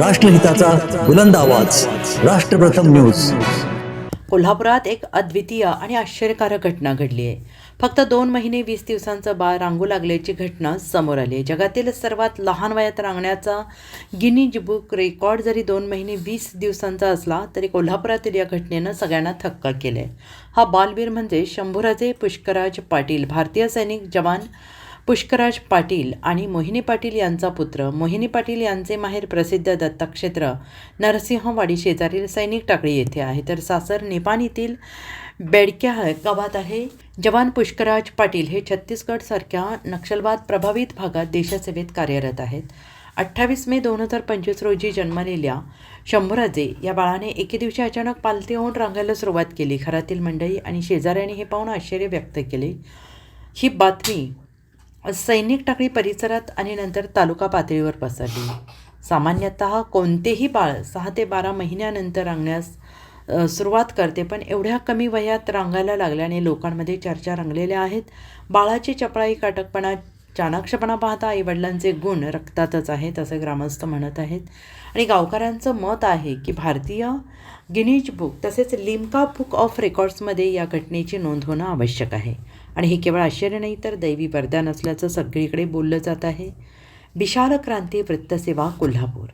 राष्ट्रहिताचा बुलंद आवाज. राष्ट्रप्रथम न्यूज. कोल्हापुरात एक अद्वितीय आणि आश्चर्यकारक घटना घडली आहे. फक्त दोन महिने वीस दिवसांचं बाळ रांगू लागल्याची घटना समोर आली आहे. जगातील सर्वात लहान वयात रांगण्याचा गिनीज बुक रेकॉर्ड जरी दोन महिने वीस दिवसांचा असला तरी कोल्हापुरातील या घटनेनं सगळ्यांना थक्का आहे हा बालवीर म्हणजे शंभूराजे पुष्कराज पाटील भारतीय सैनिक जवान पुष्कराज पाटील आणि मोहिनी पाटील यांचा पुत्र. मोहिनी पाटील यांचे माहेर प्रसिद्ध दत्तक्षेत्र नरसिंहवाडी शेजारील सैनिक टाकळी येथे आहे. तर सासर निपाणीतील बेडक्या गावात आहे. जवान पुष्कराज पाटील हे छत्तीसगडसारख्या नक्षलवाद प्रभावित भागात देशसेवेत कार्यरत आहेत. अठ्ठावीस मे दोन हजार पंचवीस रोजी जन्मलेल्या शंभूराजे या बाळाने एके दिवशी अचानक पालती होऊन रांगायला सुरुवात केली. घरातील मंडळी आणि शेजाऱ्यांनी हे पाहून आश्चर्य व्यक्त केले. ही बातमी सैनिक टाकळी परिसरात आणि नंतर तालुका पातळीवर पसरली. सामान्यतः कोणतेही बाळ सहा ते बारा महिन्यानंतर रांगण्यास सुरुवात करते पण एवढ्या कमी वयात रांगायला लागल्याने लोकांमध्ये चर्चा रंगलेल्या आहेत. बाळाची चपळाई काटकपणा चाणाक्षपणा पाहता आईवडिलांचे गुण रक्तातच आहेत असं ग्रामस्थ म्हणत आहेत. आणि गावकऱ्यांचं मत आहे की भारतीय गिनीज बुक तसेच लिम्का बुक ऑफ रेकॉर्ड्समध्ये या घटनेची नोंद होणं आवश्यक आहे. आणि हे केवळ आश्चर्य नाही तर दैवी वरदान असल्याचं सगळीकडे बोललं जात आहे. विशाल क्रांती वृत्तसेवा कोल्हापूर